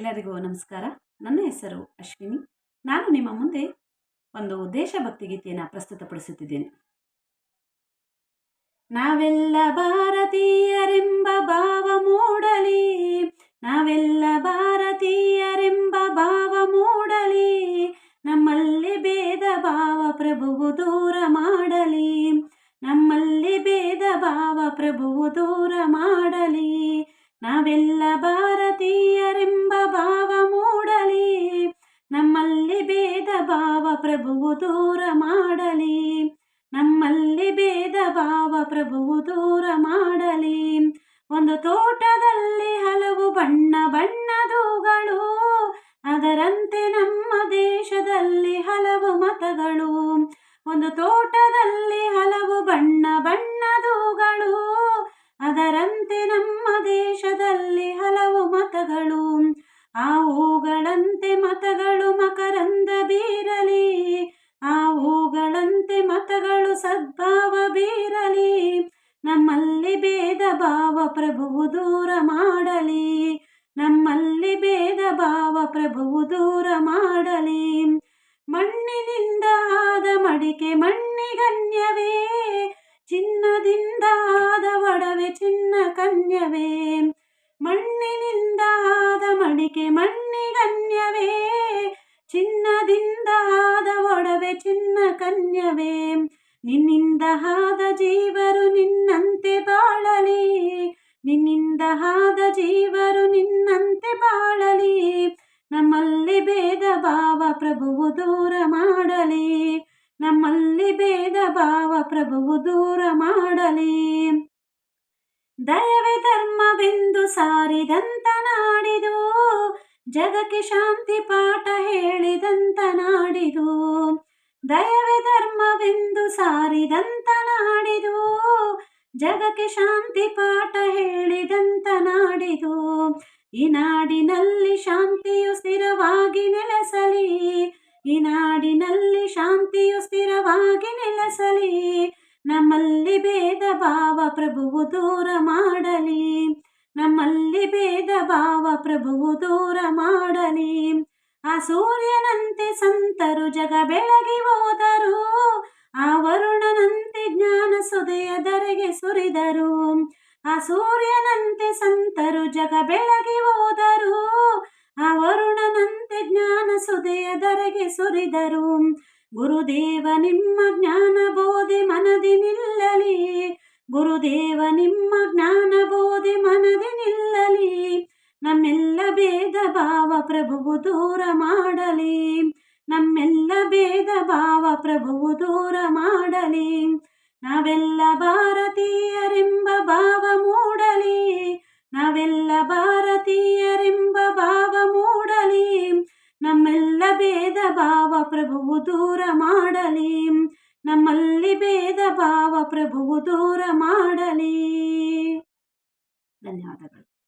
ಎಲ್ಲರಿಗೂ ನಮಸ್ಕಾರ. ನನ್ನ ಹೆಸರು ಅಶ್ವಿನಿ. ನಾನು ನಿಮ್ಮ ಮುಂದೆ ಒಂದು ದೇಶಭಕ್ತಿ ಗೀತೆಯನ್ನು ಪ್ರಸ್ತುತಪಡಿಸುತ್ತಿದ್ದೇನೆ. ನಾವೆಲ್ಲ ಭಾರತೀಯರೆಂಬ ಭಾವ ಮೂಡಲಿ. ನಾವೆಲ್ಲ ಭಾರತೀಯರೆಂಬ ಭಾವ ಮೂಡಲಿ. ನಮ್ಮಲ್ಲಿ ಭೇದ ಭಾವ ಪ್ರಭುವು ದೂರ ಮಾಡಲಿ. ನಮ್ಮಲ್ಲಿ ಭೇದ ಭಾವ ಪ್ರಭುವು ದೂರ ಮಾಡಲಿ. ನಾವೆಲ್ಲ ಭಾರತೀಯರೆಂಬ ಭಾವ ಮೂಡಲಿ, ನಮ್ಮಲ್ಲಿ ಭೇದ ಭಾವ ಪ್ರಭುವು ದೂರ ಮಾಡಲಿ. ನಮ್ಮಲ್ಲಿ ಭೇದ ಭಾವ ಪ್ರಭುವು ದೂರ ಮಾಡಲಿ. ಒಂದು ತೋಟದಲ್ಲಿ ಹಲವು ಬಣ್ಣ ಬಣ್ಣದೂಗಳು, ಅದರಂತೆ ನಮ್ಮ ದೇಶದಲ್ಲಿ ಹಲವು ಮತಗಳು. ಒಂದು ತೋಟದಲ್ಲಿ ಹಲವು ಬಣ್ಣ ಬಣ್ಣದೂಗಳು, ಅದರಂತೆ ನಮ್ಮ ದೇಶದಲ್ಲಿ ಭಾವ ಪ್ರಭುವು ದೂರ ಮಾಡಲಿ. ನಮ್ಮಲ್ಲಿ ಭೇದ ಭಾವ ಪ್ರಭುವು ದೂರ ಮಾಡಲಿ. ಮಣ್ಣಿನಿಂದ ಆದ ಮಡಿಕೆ ಮಣ್ಣಿಗನ್ಯವೇ. ಚಿನ್ನದಿಂದ ಆದ ಒಡವೆ ಚಿನ್ನ ಕನ್ಯವೇ. ಮಣ್ಣಿನಿಂದ ಆದ ಮಡಿಕೆ ಮಣ್ಣಿಗನ್ಯವೇ. ಚಿನ್ನದಿಂದ ಆದ ಒಡವೆ ಚಿನ್ನ ಕನ್ಯವೇ. ನಿನ್ನಿಂದ ಹಾದ ಜೀವರು ನಿನ್ನಂತೆ ಬಾಳಲಿ. ನಿನ್ನಿಂದ ಹಾದ ಜೀವರು ನಿನ್ನಂತೆ ಬಾಳಲಿ. ನಮ್ಮಲ್ಲಿ ಭೇದ ಭಾವ ಪ್ರಭುವು ದೂರ ಮಾಡಲಿ. ನಮ್ಮಲ್ಲಿ ಭೇದ ಭಾವ ಪ್ರಭುವು ದೂರ ಮಾಡಲಿ. ದಯವೇ ಧರ್ಮವೆಂದು ಸಾರಿದಂತ ನಾಡಿದು, ಜಗಕ್ಕೆ ಶಾಂತಿ ಪಾಠ ಹೇಳಿದಂತ ನಾಡಿದು. ದಯವೇ ಧರ್ಮವೆಂದು ಸಾರಿದಂತ ನಾಡಿದು ಜಗಕ್ಕೆ ಶಾಂತಿ ಪಾಠ ಹೇಳಿದಂತ ನಾಡಿದು ಈ ನಾಡಿನಲ್ಲಿ ಶಾಂತಿಯು ಸ್ಥಿರವಾಗಿ ನೆಲೆಸಲಿ, ಈ ನಾಡಿನಲ್ಲಿ ಶಾಂತಿಯು ಸ್ಥಿರವಾಗಿ ನೆಲೆಸಲಿ, ನಮ್ಮಲ್ಲಿ ಭೇದ ಭಾವ ಪ್ರಭುವು ದೂರ ಮಾಡಲಿ, ನಮ್ಮಲ್ಲಿ ಭೇದ ಭಾವ ಪ್ರಭುವು ದೂರ ಮಾಡಲಿ. ಆ ಸೂರ್ಯನಂತೆ ಸಂತರು ಜಗ ಬೆಳಗಿ ಹೋದರು ಸೂರ್ಯನಂತೆ ಸಂತರು ಜಗ ಬೆಳಗಿ ಹೋದರು. ವರುಣನಂತೆ ಜ್ಞಾನ ಸುದೆಯ ಧರೆಗೆ ಸುರಿದರು. ಗುರುದೇವ, ನಿಮ್ಮ ಜ್ಞಾನ ಬೋಧೆ ಮನದಿ ನಿಲ್ಲಲಿ. ಗುರುದೇವ, ನಿಮ್ಮ ಜ್ಞಾನ ಬೋಧೆ ಮನದಿ ನಿಲ್ಲಲಿ. ನಮ್ಮೆಲ್ಲ ಭೇದ ಭಾವ ಪ್ರಭುವು ದೂರ ಮಾಡಲಿ. ನಮ್ಮೆಲ್ಲ ಭೇದ ಭಾವ ಪ್ರಭುವು ದೂರ ಮಾಡಲಿ. ನಾವೆಲ್ಲ ಭಾರತೀಯರೆಂಬ ಭಾವ ಮೂಡಲಿ, ನಾವೆಲ್ಲ ಭಾರತೀಯರೆಂಬ ಭಾವ ಮೂಡಲಿ, ನಮ್ಮೆಲ್ಲ ಭೇದ ಭಾವ ಪ್ರಭುವು ದೂರ ಮಾಡಲಿ, ನಮ್ಮಲ್ಲಿ ಭೇದ ಭಾವ ಪ್ರಭುವು ದೂರ ಮಾಡಲಿ. ಧನ್ಯವಾದಗಳು.